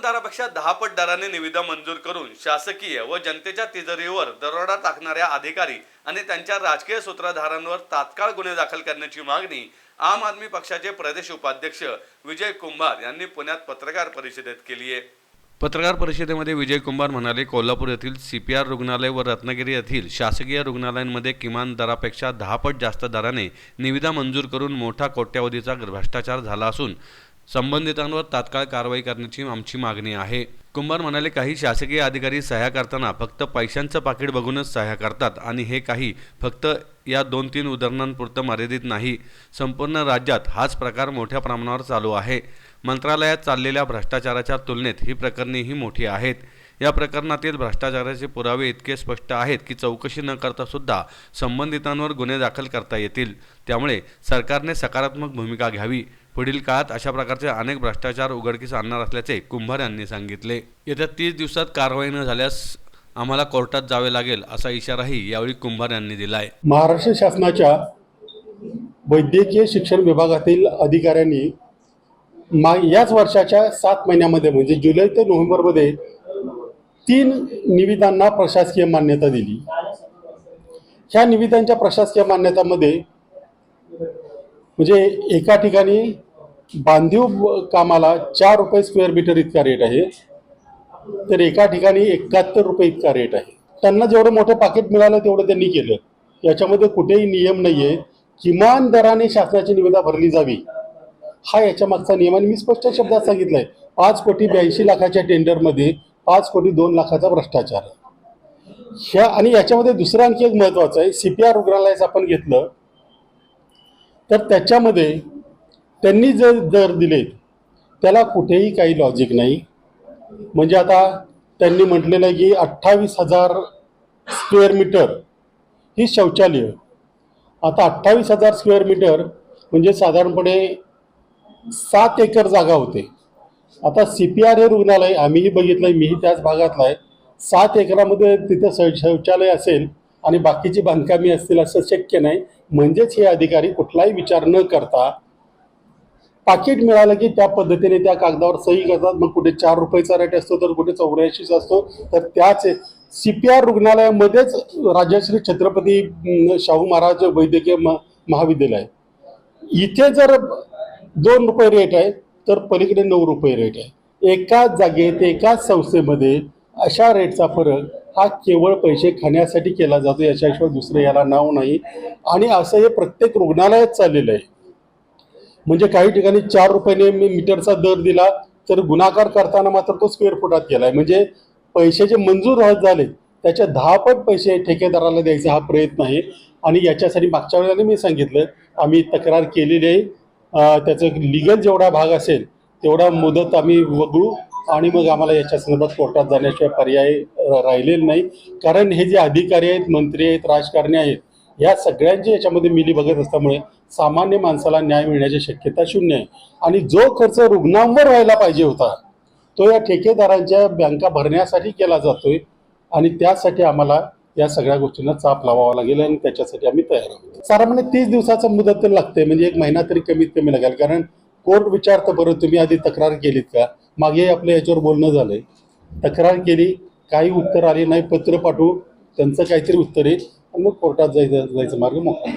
दरापेक्षा दहापट दराने निविदा मंजूर करून शासकीय व जनतेच्या तिजोरीवर दरोडा टाकणाऱ्या अधिकारी आणि त्यांच्या राजकीय सूत्रधारांवर तात्काळ गुन्हे दाखल करण्याची मागणी आम आदमी पक्षाचे प्रदेश उपाध्यक्ष विजय कुंभार यांनी पुण्यात पत्रकार परिषदेत केली आहे. पत्रकार परिषदेमध्ये विजय कुंभार म्हणाले कोल्हापूर येथील सी पी आर रुग्णालय व रत्नागिरी येथील शासकीय रुग्णालयांमध्ये किमान दरापेक्षा दहा पट जास्त दराने निविदा मंजूर करून मोठा कोट्यावधीचा भ्रष्टाचार झाला असून संबंधितांवर तात्काळ कारवाई करण्याची आमची मागणी आहे. कुंभार म्हणाले काही शासकीय अधिकारी सह्या करताना फक्त पैशांचं पाकिट बघूनच सह्या करतात आणि हे काही फक्त या दोन तीन उदाहरणांपुरतं मर्यादित नाही. संपूर्ण राज्यात हाच प्रकार मोठ्या प्रमाणावर चालू आहे. मंत्रालयात चाललेल्या भ्रष्टाचाराच्या तुलनेत ही प्रकरणेही मोठी आहेत. या प्रकरणातील भ्रष्टाचाराचे पुरावे इतके स्पष्ट आहेत की चौकशी न करता सुद्धा संबंधितांवर गुन्हे दाखल करता येतील. त्यामुळे सरकारने सकारात्मक भूमिका घ्यावी. पुढील काळात अशा प्रकारचे अनेक भ्रष्टाचार उघडकीस आणणार असल्याचे कुंभार यांनी सांगितले. येत्या तीस दिवसात कारवाई न झाल्यास आम्हाला कोर्टात जावे लागेल असा इशाराही यावेळी कुंभार यांनी दिलाय. महाराष्ट्र शासनाच्या वैद्यकीय शिक्षण विभागातील अधिकाऱ्यांनी मा याच वर्षाच्या सात महिन्यामध्ये म्हणजे जुलै ते नोव्हेंबरमध्ये तीन निविदांना प्रशासकीय मान्यता दिली. ह्या निविदांच्या प्रशासकीय मान्यतामध्ये म्हणजे एका ठिकाणी बांधीव कामाला चार रुपये स्क्वेअर मीटर इतका रेट आहे. तर एका ठिकाणी एकाहत्तर रुपये इतका रेट आहे. त्यांना जेवढं मोठं पाकिट मिळालं तेवढं त्यांनी केलं. याच्यामध्ये कुठेही नियम नाही आहे किमान दराने शासनाची निविदा भरली जावी. हा याच्या मागचा नियम आणि मी स्पष्ट शब्दात सांगितलंय. पाच कोटी ब्याऐंशी लाखाच्या टेंडरमध्ये पाच कोटी दोन लाखाचा भ्रष्टाचार ह्या आणि याच्यामध्ये दुसरं आणखी एक महत्त्वाचं आहे. सी पी आर रुग्णालयाचं आपण घेतलं. तर त्याच्यामध्ये त्यांनी जर दर दिलेत त्याला कुठेही काही लॉजिक नाही. म्हणजे आता त्यांनी म्हटलेलं आहे की अठ्ठावीस हजार स्क्वेअर मीटर ही शौचालय. आता अठ्ठावीस हजार स्क्वेअर मीटर म्हणजे साधारणपणे सात एकर जागा होते. आता सी पी आर हे रुग्णालय आम्हीही बघितलं आहे मीही त्याच भागातला आहे सात एकरामध्ये तिथं शौ शौचालय असेल आणि बाकीची बांधकामी असतील असं शक्य नाही. म्हणजेच हे अधिकारी कुठलाही विचार न करता पाकिट मिळालं की त्या पद्धतीने त्या कागदावर सही करतात. मग कुठे चार रुपयाचा रेट असतो तर कुठे चौऱ्याऐंशीचा असतो. तर त्याच सी पी आर रुग्णालयामध्येच राजश्री छत्रपती शाहू महाराज वैद्यकीय म महाविद्यालय. आहे इथे जर दोन रुपये रेट आहे तर पलीकडे नऊ रुपये रेट आहे. एकाच जागेत एकाच संस्थेमध्ये अशा रेटचा फरक हा केवळ पैसे खाण्यासाठी केला जातो याच्याशिवाय दुसरं याला नाव नाही. आणि असं हे प्रत्येक रुग्णालयात चाललेलं आहे. म्हणजे काही ठिकाणी चार रुपयाने मी मीटरचा दर दिला तर गुणाकार करताना मात्र तो स्क्वेअर फुटात केला आहे म्हणजे पैसे जे मंजूर होत झाले त्याच्या दहा पट पैसे ठेकेदाराला द्यायचा हा प्रयत्न आहे. आणि याच्यासाठी मागच्या वेळेला मी सांगितलं आम्ही तक्रार केलेली आहे. त्याचं लिगल जेवढा भाग असेल तेवढा मुदत आम्ही वगळू आणि मग आम्हाला याच्या संदर्भात कोर्टात जाण्याशिवाय पर्याय राहिलेला नाही. कारण हे जे अधिकारी आहेत मंत्री आहेत राजकारणी आहेत या सगळ्यांची याच्यामध्ये मिली बघत असल्यामुळे सामान्य माणसाला न्याय मिळण्याची शक्यता शून्य आहे. आणि जो खर्च रुग्णांवर व्हायला पाहिजे होता तो या ठेकेदारांच्या बँका भरण्यासाठी केला जातोय. आणि त्यासाठी आम्हाला या सगळ्या गोष्टींना चाप लावावा लागेल आणि त्याच्यासाठी आम्ही तयार आहोत. म्हणजे तीस दिवसाचा मुदत तर लागते म्हणजे एक महिना तरी कमीत कमी लागेल. कारण कोर्ट विचारतं बरं तुम्ही आधी तक्रार केलीत का? मागे आपल्या याच्यावर बोलणं झालंय. तक्रार केली काही उत्तर आले नाही पत्र पाठवू त्यांचं काहीतरी उत्तर येईल मग कोर्टात जायचं जायचं मार्ग मोकळा.